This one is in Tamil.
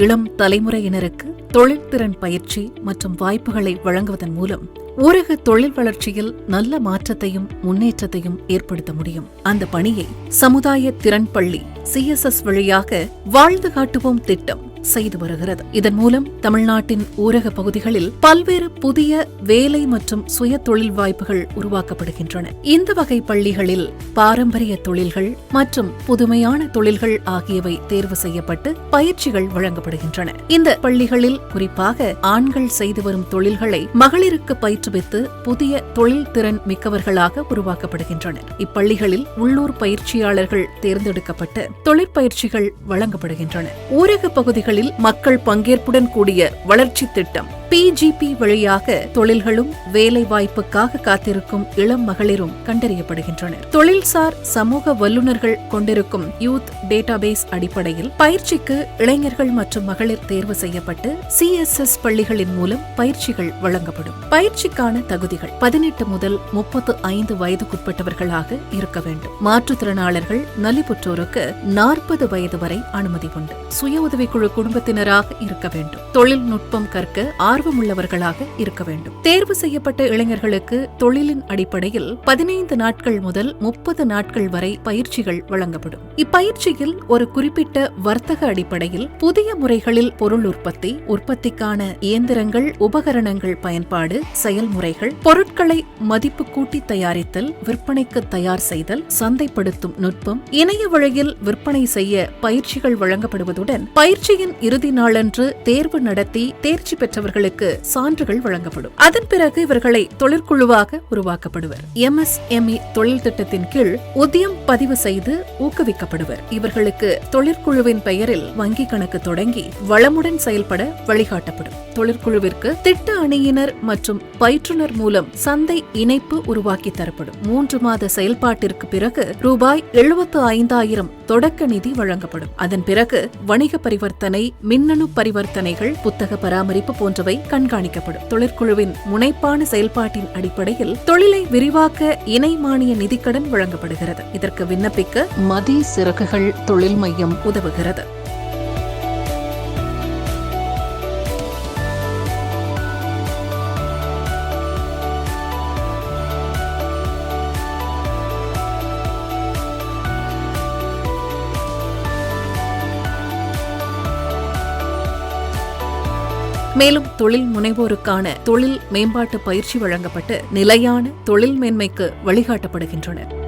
இளம் தலைமுறையினருக்கு தொழில்திறன் பயிற்சி மற்றும் வாய்ப்புகளை வழங்குவதன் மூலம் ஊரக தொழில் வளர்ச்சியில் நல்ல மாற்றத்தையும் முன்னேற்றத்தையும் ஏற்படுத்த முடியும். அந்த பணியை சமுதாய திறன் பள்ளி சிஎஸ்எஸ் வழியாக வாழ்ந்து காட்டுவோம் திட்டம் செய்து வருகிறது. இதன் மூலம் தமிழ்நாட்டின் ஊரக பகுதிகளில் பல்வேறு புதிய வேலை மற்றும் சுய தொழில் வாய்ப்புகள் உருவாக்கப்படுகின்றன. இந்த வகை பள்ளிகளில் பாரம்பரிய தொழில்கள் மற்றும் புதுமையான தொழில்கள் ஆகியவை தேர்வு செய்யப்பட்டு பயிற்சிகள் வழங்கப்படுகின்றன. இந்த பள்ளிகளில் குறிப்பாக ஆண்கள் செய்து வரும் தொழில்களை மகளிருக்கு பயிற்றுவித்து புதிய தொழில் திறன் மிக்கவர்களாக உருவாக்கப்படுகின்றனர். இப்பள்ளிகளில் உள்ளூர் பயிற்சியாளர்கள் தேர்ந்தெடுக்கப்பட்டு தொழிற்பயிற்சிகள் வழங்கப்படுகின்றன. ஊரக தொழில்களில் மக்கள் பங்கேற்புடன் கூடிய வளர்ச்சி திட்டம். பிஜிபி வழியாக தொழில்களும் வேலை வாய்ப்புக்காக காத்திருக்கும் இளம் மகளிரும் கண்டறியப்படுகின்றனர். தொழில்சார் சமூக வல்லுநர்கள் கொண்டிருக்கும் யூத் டேட்டாபேஸ் அடிப்படையில் பயிற்சிக்கு இளைஞர்கள் மற்றும் மகளிர் தேர்வு செய்யப்பட்டு சிஎஸ்எஸ் பள்ளிகளின் மூலம் பயிற்சிகள் வழங்கப்படும். பயிற்சிக்கான தகுதிகள் பதினெட்டு முதல் முப்பத்து ஐந்து வயதுக்குட்பட்டவர்களாக இருக்க வேண்டும். மாற்றுத்திறனாளர்கள் நலிபுற்றோருக்கு நாற்பது வயது வரை அனுமதி உண்டு. சுய உதவிக்குழு குடும்பத்தினராக இருக்க வேண்டும். தொழில்நுட்பம் கற்க ஆர்வமுள்ளவர்களாக இருக்க வேண்டும். தேர்வு செய்யப்பட்ட இளைஞர்களுக்கு தொழிலின் அடிப்படையில் பதினைந்து நாட்கள் முதல் முப்பது நாட்கள் வரை பயிற்சிகள் வழங்கப்படும். அடிப்படையில் ஒரு குறிப்பிட்ட வர்த்தக அடிப்படையில் புதிய முறைகளில் பொருள் உற்பத்தி உற்பத்திக்கான இயந்திரங்கள் உபகரணங்கள் பயன்பாடு செயல்முறைகள் பொருட்களை மதிப்பு கூட்டி தயாரித்தல் விற்பனைக்கு தயார் செய்தல் சந்தைப்படுத்தும் நுட்பம் இணைய வழியில் விற்பனை செய்ய பயிற்சிகள் வழங்கப்படுவதுடன் பயிற்சியின் இறுதி நாளன்று தேர்வு நடத்தி தேர்ச்சி பெற்றவர்களுக்கு சான்றுகள் வழங்கப்படும். அதன் பிறகு இவர்களை தொழிற்குழுவாக உருவாக்கப்படுவர். எம்எஸ்எம்இ தொழில் திட்டத்தின் கீழ் உத்தியம் பதிவு செய்து ஊக்குவிக்கப்படுவர். இவர்களுக்கு தொழிற்குழுவின் பெயரில் வங்கி கணக்கு தொடங்கி வளமுடன் செயல்பட வழிகாட்டப்படும். தொழிற்குழுவிற்கு திட்ட அணியினர் மற்றும் பயிற்றுனர் மூலம் சந்தை இணைப்பு உருவாக்கி தரப்படும். மூன்று மாத செயல்பாட்டிற்கு பிறகு ரூபாய் எழுபத்து ஐந்தாயிரம் தொடக்க நிதி வழங்கப்படும். அதன் பிறகு வணிக பரிவர்த்தனை மின்னணு பரிவர்த்தனைகள் புத்தக பராமரிப்பு போன்றவை கண்காணிக்கப்படும். தொழிற்குழுவின் முனைப்பான செயல்பாட்டின் அடிப்படையில் தொழிலை விரிவாக்க இணை மானிய நிதிக்கடன் வழங்கப்படுகிறது. இதற்கு விண்ணப்பிக்க மதி சிறகுகள் தொழில் மையம் உதவுகிறது. மேலும் தொழில் முனைவோருக்கான தொழில் மேம்பாட்டு பயிற்சி வழங்கப்பட்டு நிலையான தொழில் மேன்மைக்கு வழிகாட்டப்படுகின்றனர்